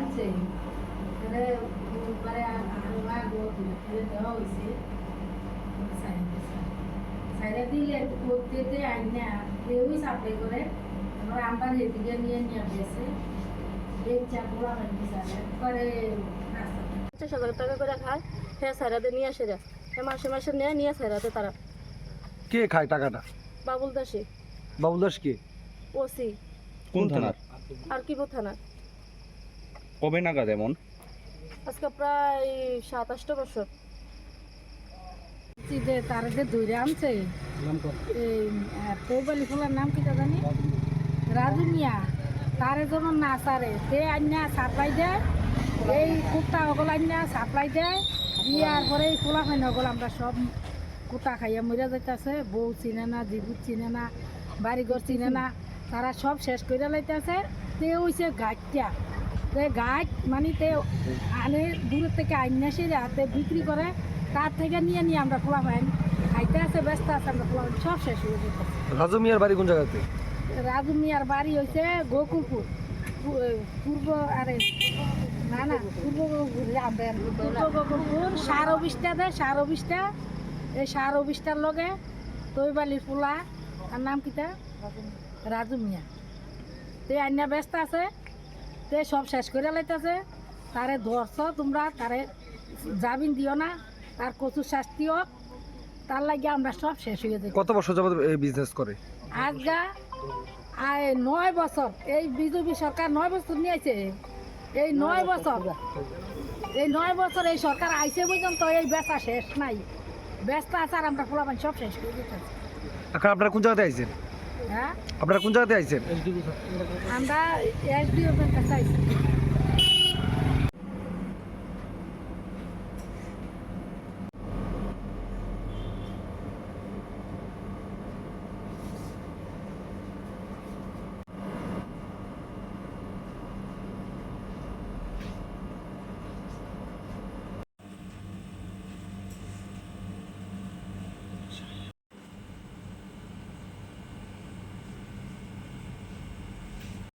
আনছে এখানে দিলে দেওয়া হয়েছে সাইডে দিলে করতে আইনা কেউই সাপ্লাই করে আমরা এদিকে নিয়ে নিয়ে গেছে এই একবারে পঞ্চাশ হাজার টাকা করে খায় হ্যাঁ স্যারাতে নিয়ে আসে রে মাসে মাসে নিয়ে নিয়ে স্যারাতে তারা কে খায় টাকাটা বাবুল দাসী বাবুল দাস কে ওসি কোন থানার আর কি থানা কবে নাগাদ এমন? আজকে প্রায় সাত আটটা বছর। যে তার যে দৌড়ে আনছে এই পৌবালি ফুলার নাম কি জানি? রাজু মিয়া। তারে যেন না সারে তে আন্যা সাপ্লাই দেয় এই কুত্তা ওগুল আন্যা সাপ্লাই দেয় দিয়ার পরে এই খোলা হয় ওগুলো আমরা সব কুত্তা খাইয়া মরিয়া যাইতেছে বউ চিনে না জিবু চিনে না বাড়িঘর চিনে না তারা সব শেষ করে লাইতেছে তে হইছে গাছটা তে গাছ মানে তে আনে দূরের থেকে আইনা সেরে হাতে বিক্রি করে তার থেকে নিয়ে নিয়ে আমরা খোলা পাই। খাইতে আছে ব্যস্ত আছে আমরা খোলা পাই। সব শেষ হয়ে যেতে। রাজু মিয়ার বাড়ি কোন জায়গাতে? রাজু মিয়ার বাড়ি হয়েছে গোকুলপুর। পূর্ব আরে না না পূর্ব গোকুলপুর সার অফিসটা দেয় সার অফিসটা এই সার অফিসটার লগে তৈবালির পোলা আর নাম কিটা রাজু মিয়া। তে আইনা ব্যস্ত আছে। তে সব শেষ করে লাইতেছে। তারে ধরছ তোমরা তারে জামিন দিও না তার কচুর শাস্তি হোক তার লাগে আমরা সব শেষ হয়ে যাই। কত বছর যাবত এই বিজনেস করে? আজগা আয় নয় বছর এই বিজেপি সরকার নয় বছর নিয়েছে এই নয় বছর এই নয় বছর এই সরকার আইসে পর্যন্ত এই বেচা শেষ নাই। ব্যস্ত আছে আর আমরা পোলাপান সব শেষ করে দিতেছি। এখন আপনারা কোন জায়গাতে আইছেন? হ্যাঁ? আপনারা কোন জায়গাতে আইছেন? আমরা এসডিও ব্যাংকে কাছে আইসি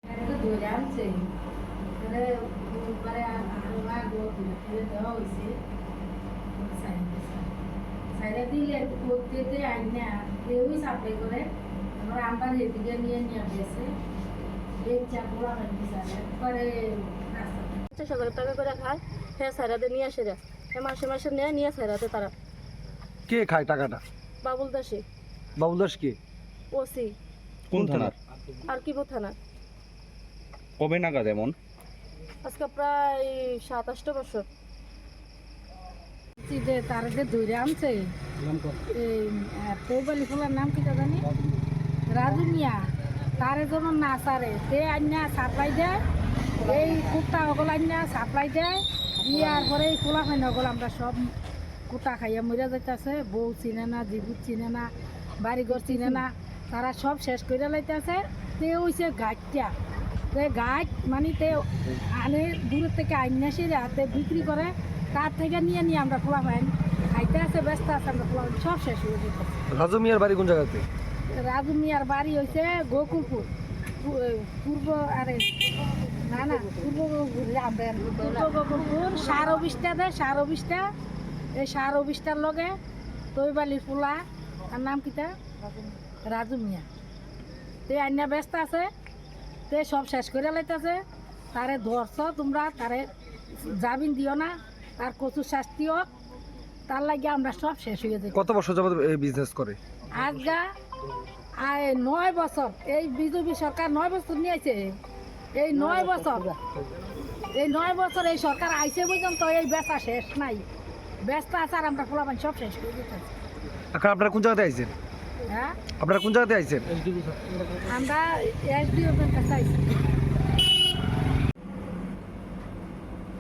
এখানে ধরে আনছে একবারে আলগা গো দিলে দেওয়া হয়েছে সাইডে দিলে করতে আইনা কেউই সাপ্লাই করে এবার আমরা এদিকে নিয়ে নিয়ে গেছে এই চাকুলা একবারে রাস্তা পঞ্চাশ টাকা করে খায় হ্যাঁ স্যারাতে নিয়ে আসে রে মাসে মাসে নিয়ে নিয়ে স্যারাতে তারা কে খায় টাকাটা বাবুল দাসী বাবুল দাস কে ওসি কোন থানার আর কি থানা কবে নাগাদ এমন? আজকে প্রায় সাত আটটা বছর যে তার যে দৌড়ে আনছে এই পৌবালি ফুলার নাম কি জানি? রাজু মিয়া তারে যেন না সারে তে আন্যা সাপ্লাই দেয় এই কুত্তা ওগুলো আন্যা সাপ্লাই দেয় দিয়ার পরে এই খোলা হয় না ওগুলো আমরা সব কুত্তা খাইয়া মরিয়া যাইতেছে বউ চিনে না জিবুত চিনে না বাড়িঘর চিনে না তারা সব শেষ করে লাইতেছে তে হইছে গাছটা তে গাছ মানে তে আনে দূরের থেকে আইনা সেরে হাতে বিক্রি করে তার থেকে নিয়ে নিয়ে আমরা খোলা পাই খাইতে আছে ব্যস্ত আছে আমরা খোলা সব শেষ হয়ে যেতে রাজু মিয়ার বাড়ি কোন জায়গাতে? রাজু মিয়ার বাড়ি হয়েছে গোকুলপুর। পূর্ব আরে না না পূর্ব আমরা পূর্ব গোকুলপুর। সার অফিসটা দেয় সার অফিসটা এই সার অফিসটার লগে তৈবালির পোলা আর নাম কিটা রাজু মিয়া। তে আইনা ব্যস্ত আছে। তে সব শেষ করে লাইতেছে। তারে ধরছ তোমরা তারে জামিন দিও না তার কচুর শাস্তি হোক তার লাগে আমরা সব শেষ হয়ে যাই। কত বছর যাবত এই বিজনেস করে? আজগা আয় নয় বছর এই বিজেপি সরকার নয় বছর নিয়েছে এই নয় বছর এই নয় বছর এই সরকার আইসে পর্যন্ত এই বেচা শেষ নাই। ব্যস্ত আছে আর আমরা পোলাপান সব শেষ করে দিতেছি। এখন আপনারা কোন জায়গাতে আইছেন? হ্যাঁ? আপনারা কোন জায়গাতে আইছেন? আমরা এসডিও কাছে আইসি